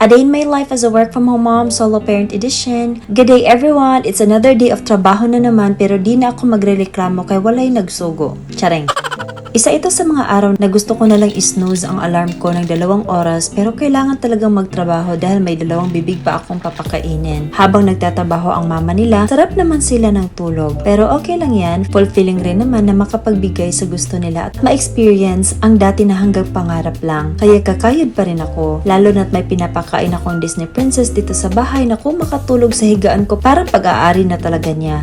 A Day in My Life as a Work From Home Mom Solo Parent Edition. Good day everyone! It's another day of trabaho na naman pero di na ako magrereklamo kay walay nagsugo. Charing. Isa ito sa mga araw na gusto ko na lang snooze ang alarm ko ng dalawang oras pero kailangan talagang magtrabaho dahil may dalawang bibig pa akong papakainin. Habang nagtatrabaho ang mama nila, sarap naman sila ng tulog. Pero okay lang yan, fulfilling rin naman na makapagbigay sa gusto nila at ma-experience ang dati na hanggang pangarap lang. Kaya kakayod pa rin ako, lalo na't may pinapakain akong Disney princess dito sa bahay na kung makatulog sa higaan ko parang pag-aari na talaga niya.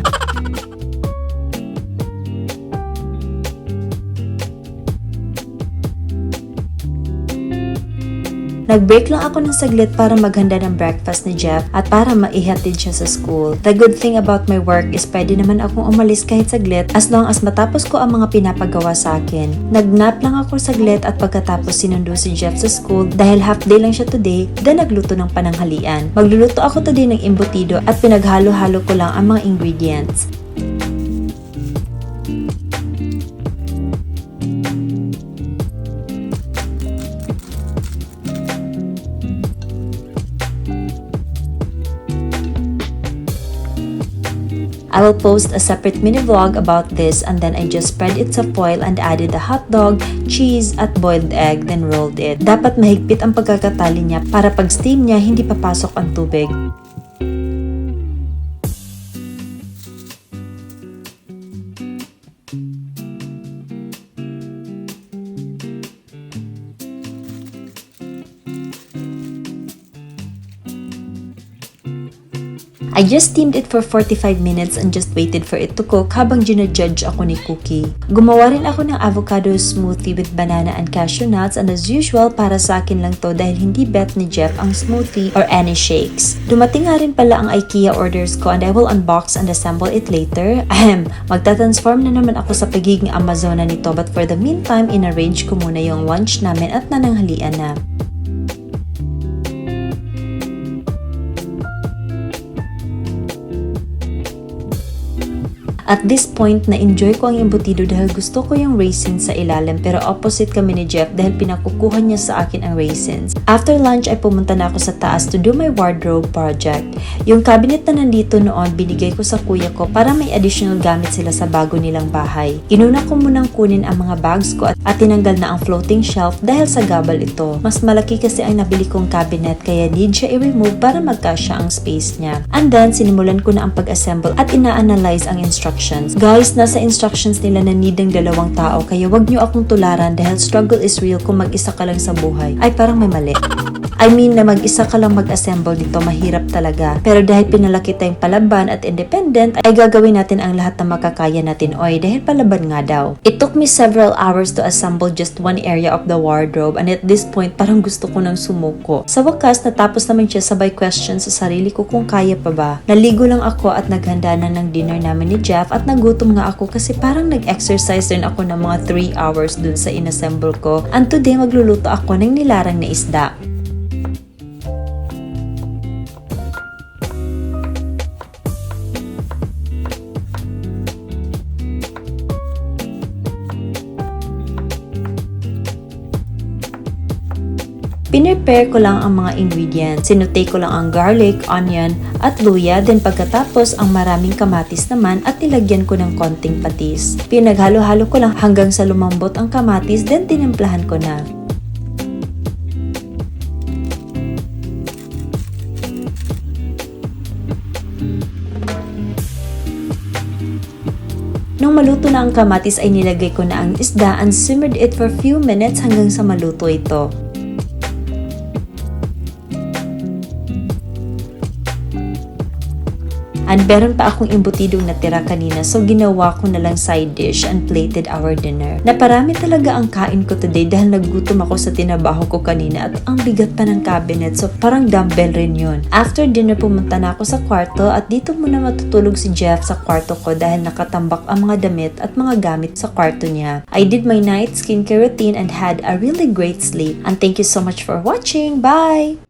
Nag-break lang ako ng saglit para maghanda ng breakfast ni Jeff at para maihatid siya sa school. The good thing about my work is pwede naman akong umalis kahit saglit as long as matapos ko ang mga pinapagawa sa akin. Nag-nap lang ako saglit at pagkatapos sinundo si Jeff sa school dahil half day lang siya today, then nagluto ng pananghalian. Magluluto ako today ng embutido at pinaghalo-halo ko lang ang mga ingredients. I will post a separate mini vlog about this and then I just spread it sa foil and added the hot dog, cheese, at boiled egg then rolled it. Dapat mahigpit ang pagkakatali niya para pag steam niya hindi papasok ang tubig. I just steamed it for 45 minutes and just waited for it to cook habang ginajudge ako ni Cookie. Gumawa rin ako ng avocado smoothie with banana and cashew nuts and as usual para sa akin lang to dahil hindi bet ni Jeff ang smoothie or any shakes. Dumating nga rin pala ang IKEA orders ko and I will unbox and assemble it later. Ahem, magta-transform na naman ako sa pagiging Amazona nito but for the meantime, inarrange ko muna yung lunch namin at nananghalian na. At this point, na-enjoy ko ang embutido dahil gusto ko yung raisins sa ilalim pero opposite kami ni Jeff dahil pinakukuha niya sa akin ang raisins. After lunch ay pumunta na ako sa taas to do my wardrobe project. Yung cabinet na nandito noon binigay ko sa kuya ko para may additional gamit sila sa bago nilang bahay. Inuna ko munang kunin ang mga bags ko at, at tinanggal na ang floating shelf dahil sa gabal ito. Mas malaki kasi ang nabili kong cabinet kaya need siya i-remove para magkasya ang space niya. And then, sinimulan ko na ang pag-assemble at ina-analyze ang instructions. Guys, nasa instructions nila na need ng dalawang tao kaya wag nyo akong tularan dahil struggle is real kung mag-isa ka lang sa buhay. Ay, parang may mali. I mean na mag-isa ka lang mag-assemble dito mahirap talaga. Pero dahil pinalaki tayong palaban at independent, ay gagawin natin ang lahat na makakaya natin oy dahil palaban nga daw. It took me several hours to assemble just one area of the wardrobe and at this point parang gusto ko nang sumuko. Sa wakas, natapos naman siya sabay question sa sarili ko kung kaya pa ba. Naligo lang ako at naghanda na ng dinner namin ni Jeff at nagutom nga ako kasi parang nag-exercise rin ako ng mga 3 hours dun sa inassemble ko. And today magluluto ako ng nilarang na isda. Pinrepare ko lang ang mga ingredients. Sinute ko lang ang garlic, onion, at luya. Then pagkatapos, ang maraming kamatis naman at nilagyan ko ng konting patis. Pinaghalo-halo ko lang hanggang sa lumambot ang kamatis, then tinimplahan ko na. Nung maluto na ang kamatis ay nilagay ko na ang isda and simmered it for few minutes hanggang sa maluto ito. And meron pa akong embutidong natira kanina so ginawa ko na lang side dish and plated our dinner. Naparami talaga ang kain ko today dahil naggutom ako sa tinabaho ko kanina at ang bigat pa ng cabinet so parang dumbbell rin yun. After dinner pumunta na ako sa kwarto at dito muna matutulog si Jeff sa kwarto ko dahil nakatambak ang mga damit at mga gamit sa kwarto niya. I did my night skincare routine and had a really great sleep. And thank you so much for watching. Bye!